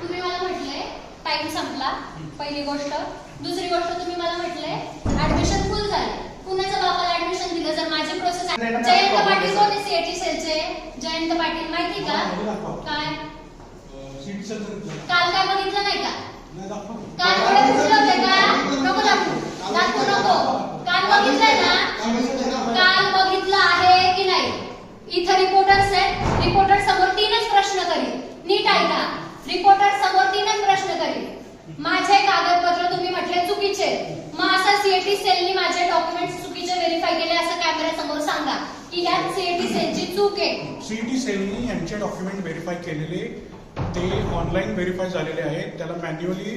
तुम्ही मला म्हटले टाइम संपला पहिली गोष्ट. दुसरी गोष्ट तुम्ही मला म्हटले ऍडमिशन फुल झाले. कुणाच्या बापाला ऍडमिशन दिलं जर माझी प्रोसेस जयंत पाटील कोण आहे सीएटी सेलचे जयंत पाटील माहिती का? काय? काल काय बघितलं नाही का? काल डोळे फुटले होते का? नको दाखवू. दाखवू नको. काल बघितलंय ना? काल बघितलं आहे की नाही? इथं रिपोर्टर्स आहेत. रिपोर्टर समोर तीनच प्रश्न करील नीट ऐका. रिपोर्टर समोर तीनच प्रश्न करील. माझे कागदपत्र तुम्ही म्हटले चुकीचे. मग असं सीएटी सेलनी माझे डॉक्युमेंट चुकीचे व्हेरीफाय केले असं कॅमेऱ्यासमोर सांगा. की यात सीएटी सेलची चूक आहे. सीएटी सेलनी यांचे डॉक्युमेंट व्हेरीफाय केलेले ते ऑनलाईन व्हेरीफाय झालेले आहेत. त्याला मॅन्युअली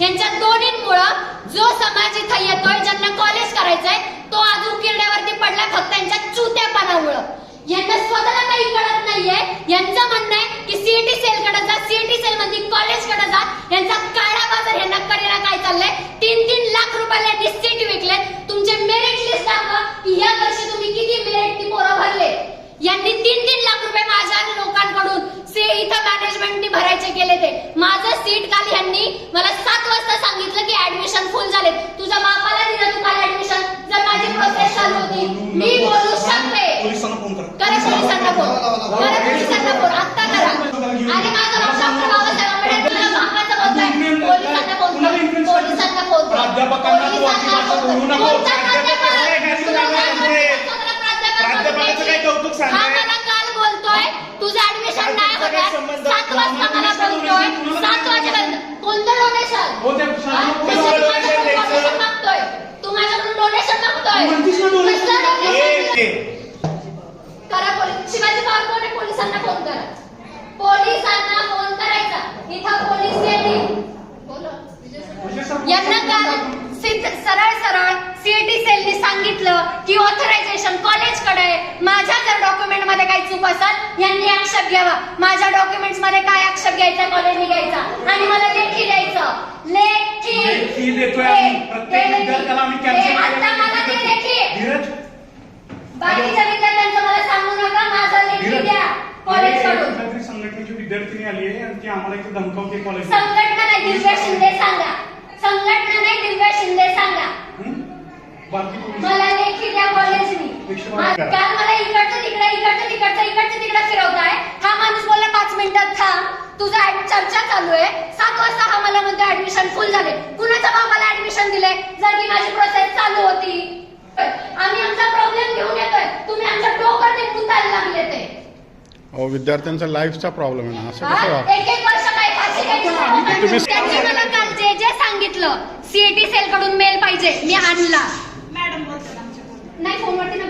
यांच्या दोन्हींमुळं जो समाज इथं येतोय ज्यांना कॉलेज करायचंय तो अजून किरड्यावरती पडला फक्त यांच्या चुत्यापणामुळं. यांना स्वतःला काही कळत नाहीये. यांचं म्हणणं आहे की सीईटी सेल कडे जा सीईटी सेल मध्ये कॉलेजकडे जा. यांचा काळा बाजार यांना करेला काय चाललंय? तीन तीन लाख रुपयाला यांनी सीट विकले तुमचे मेरिट लिस्ट दाखवा की वर्षी तुम्ही किती मेरिट ती पोरं भरले यांनी तीन तीन लाख रुपये माझ्या लोकांकडून से इथं मॅनेजमेंटनी भरायचे केले ते माझं सीट काल यांनी मला सात वाजता सांगितलं की ऍडमिशन फुल झाले तुझ्या बापाला दिलं तू काल ऍडमिशन जर माझी प्रोसेस चालू होती. मी बोलू शकते. करा. पोलिसांना फोन. करा पोलिसांना फोन. आत्ता करा. आणि माझा बाप डॉक्टर बाबासाहेब आंबेडकर तुला बापाचं बोलतोय पोलिसांना फोन पोलिसांना फोन प्राध्यापकाचं? काय कौतुक सांगताय? काल बोलतोय. तुझं ऍडमिशन नाही संबंध? सात वाजता मला बोलतोय. डोनेशन हो, त्या donation द्यायचं. डोनेशन मागतोय तू माझ्याकडून डोनेशन मागतोय तू म्हणतीस ना donation. कसलं ए, donation? ए, करा पोलीस शिवाजी पवार कोण आहे पोलिसांना फोन करा पोलिसांना फोन करायचा इथं पोलीस येतील बोलो यांना काल सिद्ध सरळ सरळ सीएटी सेलनी सांगितलं की ऑथरायझेशन कॉलेजकडे आहे. माझ्या जर डॉक्युमेंटमध्ये काही चूक असेल यांनी आक्षेप घ्यावा. माझ्या डॉक्युमेंट्समध्ये काय आक्षेप घ्यायचा कॉलेजने घ्यायचा? आणि मला लेखी द्यायचं. लेखी. लेखी देतोय आम्ही. दे, प्रत्येक दे विद्यार्थ्याला आम्ही लेखी. cancel दे, आता मला ते लेखी. धीरज. बाकीच्या विद्यार्थ्यांचं मला सांगू नका माझं लेखी धीरज. द्या. कॉलेजकडून संघटनेची विद्यार्थिनी आली आहे आणि ती आम्हाला इथे धमकावते कॉलेज संघटना नाही दिव्या शिंदे सांगा. संघटना नाही दिव्या शिंदे सांगा. बाकी मला लेखी द्या करा. काल मला इकडचं तिकडे इकडचं तिकडचं इकडचं तिकडे फिरवताय. हा माणूस बोलला पाच मिनिटात थांब तुझा चर्चा चालू आहे. सात वाजता हा मला म्हणतो ऍडमिशन फुल झाले. कुणाच्या बाबाला ऍडमिशन दिले जर की माझी प्रोसेस चालू होती. आम्ही आमचा प्रॉब्लेम घेऊन येतोय. तुम्ही आमच्या डोकर ते लागले ते. अहो विद्यार्थ्यांचा लाईफचा प्रॉब्लेम आहे ना असं कसं? वाटतं एक एक वर्ष काय फाशी घ्यायची तुम्ही- त्यांनी मला काल जे जे सांगितलं सीएटी सेल कडून मेल पाहिजे मी आणला. मॅडम बोलतात आमच्या नाही फोनवरती बोलत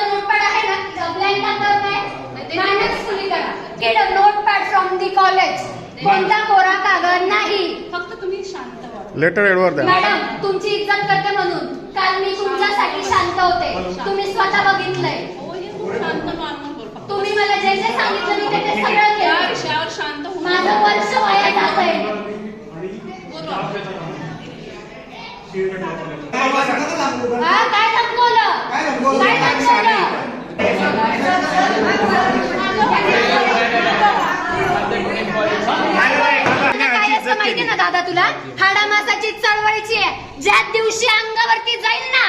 ना ब्लँक कागदावर काय मायनस फुली करा. Get a notepad from the college कोणता कोरा कागद नाही. फक्त तुम्ही शांत व्हा. लेटर एडवर द्या. मॅडम तुमची इज्जत करते म्हणून. काल मी तुमच्यासाठी शांत होते. तुम्ही स्वतः बघितलंय. हो, तुम्ही मला जे जे सांगितलं मी ते ते सगळं या केलं विषयावर शांत माझं वर्ष वाया जात आहे हा काय धमकवलं काय धमकवलं माहिती ना दादा तुला? हाडामासाची चळवळीची आहे. ज्या दिवशी अंगावरती जाईल ना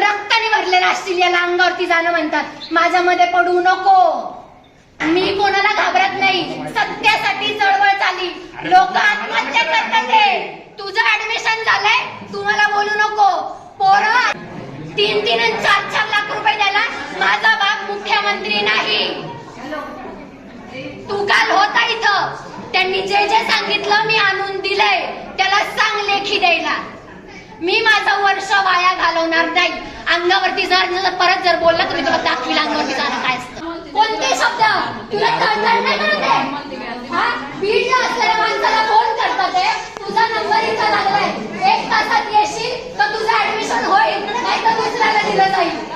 रक्ताने भरलेला असतील याला अंगावरती जाणं म्हणतात. माझ्यामध्ये पडू नको. मी कोणाला घाबरत नाही. सत्यासाठी चळवळ चाली. लोक आत्महत्या करतात हे. तुझं ऍडमिशन झालंय तुम्हाला बोलू नको. पोरं तीन तीन चार चार माझा बाप मुख्यमंत्री नाही. तू काल होता इथं. त्यांनी जे जे सांगितलं मी आणून दिलंय. त्याला सांग लेखी द्यायला. मी माझं वर्ष वाया घालवणार नाही. अंगावरती जर परत जर बोलला तर मी तुला दाखवील अंगावरती जाणं काय असतं. कोणते शब्द? तुला तळतळ नाही करत आहे? बीडला असलेल्या माणसाला फोन करतात तुझा नंबर इथं लागलाय. एक तासात येशील तर तुझं ऍडमिशन होईल. नाही तर दुसऱ्याला दिलं जाईल.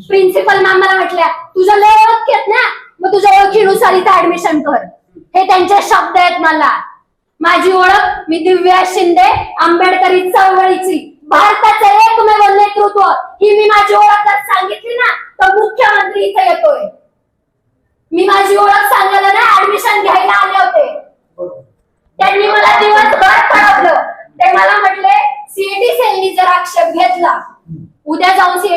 प्रिन्सिपल मॅम मला म्हटल्या तुझं लय ओळख घेत ना? मग तुझ्या ओळखीनुसार इथं ऍडमिशन कर. हे त्यांचे शब्द आहेत मला. माझी ओळख मी दिव्या शिंदे आंबेडकरी चळवळीची भारताचं एकमेव नेतृत्व. ही मी माझी ओळख जर सांगितली ना तर मुख्यमंत्री इथे येतोय. मी माझी ओळख सांगायला ना ऍडमिशन घ्यायला आले होते. त्यांनी मला दिवसभर पळवलं ते मला म्हटले सीईटी सेलनी जर आक्षेप घेतला उद्या जाऊन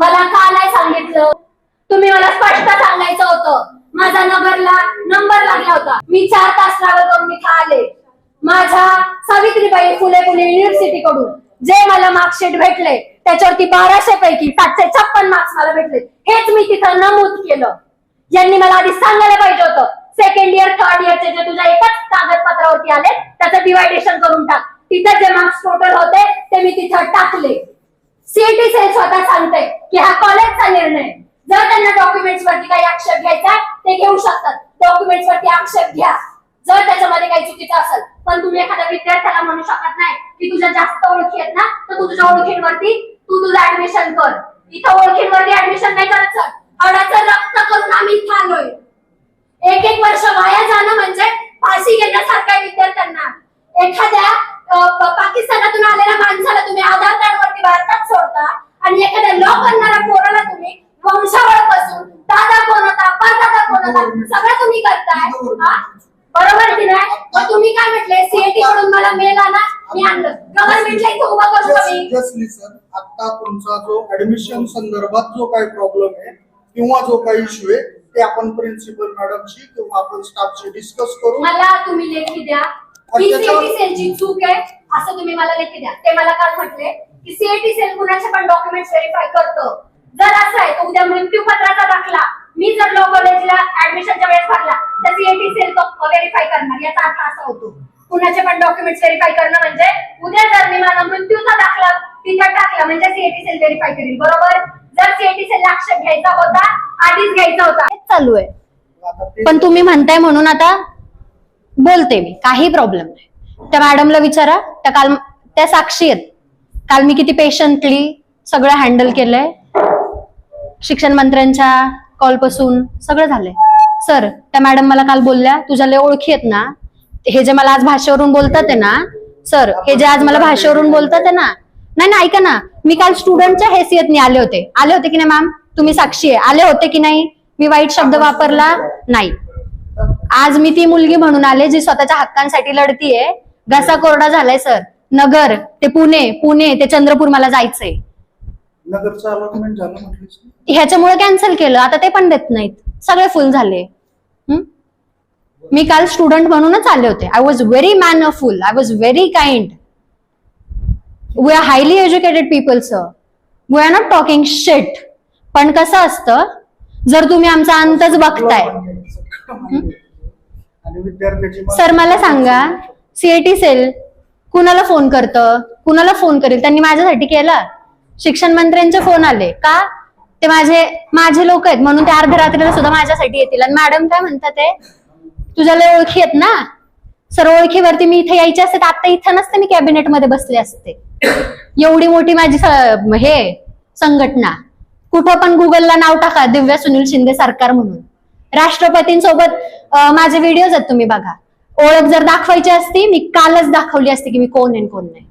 मला का नाही सांगितलं? तुम्ही मला स्पष्ट सांगायचं होतं. माझा नगरला नंबर लागला होता. मी चार तास ट्रॅव्हल करून इथं आले. माझ्या सावित्रीबाई फुले पुणे युनिव्हर्सिटी कडून जे मला मार्कशीट भेटले त्याच्यावरती बाराशे पैकी सातशे छप्पन मार्क्स मला भेटले. हेच मी तिथं नमूद केलं. यांनी मला आधी सांगायला पाहिजे होतं. सेकंड इयर थर्ड इयरचे जे तुझ्या एकाच कागदपत्रावरती आले त्याचं डिवायडेशन करून टाक. तिथं जे मार्क्स टोटल होते ते मी तिथं टाकले. सीईटी सेल स्वतः सांगते की हा कॉलेजचा निर्णय. जर त्यांना डॉक्युमेंट्स वरती काही आक्षेप घ्यायचा ते घेऊ शकतात. डॉक्युमेंट्स वरती आक्षेप घ्या. जर त्याच्यामध्ये काही चुकीचं असेल पण तुम्ही एखाद्या विद्यार्थ्याला म्हणू शकत नाही की तुझ्या जास्त ओळखी आहेत ना तर तू तुझ्या ओळखींवरती तू तुझं ऍडमिशन कर. इथं ओळखींवरती ऍडमिशन नाही करत सर अडाचं रक्त करून आम्ही इथं आलोय. एक एक वर्ष वाया जाणं म्हणजे फाशी घेण्यासारख्या विद्यार्थ्यांना. एखाद्या पाकिस्तानातून आलेल्या माणसाला तुम्ही आधार कार्ड वरती भारतात सोडता आणि एखाद्या लॉ करणाऱ्या पोराला तुम्ही वंशावळपासून दादा कोण होता परदादा कोण होता सगळं तुम्ही करताय हा? बरोबर की नाही? मग तुम्ही काय म्हटले? सीएटी कडून मला मेल आला मी आणलं. गव्हर्नमेंटला इथं उभं करू का मी आता तुमचा जो ऍडमिशन संदर्भात जो काही प्रॉब्लेम आहे किंवा जो काही इश्यू आहे ते आपण प्रिन्सिपल मॅडमशी किंवा आपण स्टाफशी डिस्कस करू. मला तुम्ही लेखी द्या. ही सीएटी सेलची चूक आहे असं तुम्ही मला लेखी द्या. ते मला काल म्हटले की सीएटी सेल कुणाचे पण डॉक्युमेंट्स व्हेरीफाय करतो. जर असं आहे तर उद्या मृत्यूपत्राचा दाखला. मी जर लॉ कॉलेजला ऍडमिशनच्या वेळेस भरला तर सीएटी सेल तो व्हेरीफाय करणार. याचा अर्थ असा होतो. कुणाचे पण डॉक्युमेंट्स व्हेरीफाय करणं म्हणजे उद्या जर मी माझा मृत्यूचा दाखला तिथं टाकला म्हणजे सीएटी सेल व्हेरीफाय करेल. बरोबर? जर सीएटी सेल आक्षेप घ्यायचा होता आधीच घ्यायचा होता. चालू आहे. पण तुम्ही म्हणताय म्हणून आता बोलते मी काही प्रॉब्लेम नाही. त्या मॅडमला विचारा त्या काल त्या साक्षी आहेत. काल मी किती पेशंटली सगळं हँडल केलंय. शिक्षण मंत्र्यांच्या कॉलपासून सगळं झालंय. सर त्या मॅडम मला काल बोलल्या तुझ्या लय ओळखी आहेत ना. हे जे मला आज भाषेवरून बोलतात आहे ना सर हे जे आज मला भाषेवरून बोलतात आहे ना नाही ना ऐका ना. मी काल स्टुडंटच्या हैसियतने आले होते. आले होते की नाही मॅम तुम्ही साक्षी आहे. आले होते की नाही? मी वाईट शब्द वापरला? नाही. आज मी ती मुलगी म्हणून आले जी स्वतःच्या हक्कांसाठी लढतीये. घसा कोरडा झालाय सर. नगर ते पुणे पुणे ते चंद्रपूर मला जायचंय. नगरचं अलॉटमेंट झालं म्हटलीस ना? ह्याच्यामुळे कॅन्सल केलं. आता ते पण देत नाहीत. सगळे फुल झाले. हं? मी काल स्टुडंट म्हणूनच आले होते. I was very mannerful I was very kind we are highly educated people sir we are not talking shit पण कसं असतं? जर तुम्ही आमचा अंतच बघताय. आणि विद्यार्थ्याची सर मला सांगा सीएटी सेल कुणाला फोन करतं? कुणाला फोन करेल? त्यांनी माझ्यासाठी केला. शिक्षण मंत्र्यांचे फोन आले. का? ते माझे माझे लोक आहेत. म्हणून ते अर्ध्या रात्रीला सुद्धा माझ्यासाठी येतील. आणि मॅडम काय म्हणतात ते? तुझ्या लय ओळखी आहेत ना? सर ओळखीवरती मी इथे यायचे असते आता इथं नसते मी कॅबिनेटमध्ये बसले असते. एवढी मोठी माझी हे संघटना. कुठं पण गुगलला नाव टाका दिव्या सुनील शिंदे सरकार म्हणून. राष्ट्रपतींसोबत माझे व्हिडिओज आहेत तुम्ही बघा. ओळख जर दाखवायची असती मी कालच दाखवली असती की मी कोण आहे आणि कोण नाही.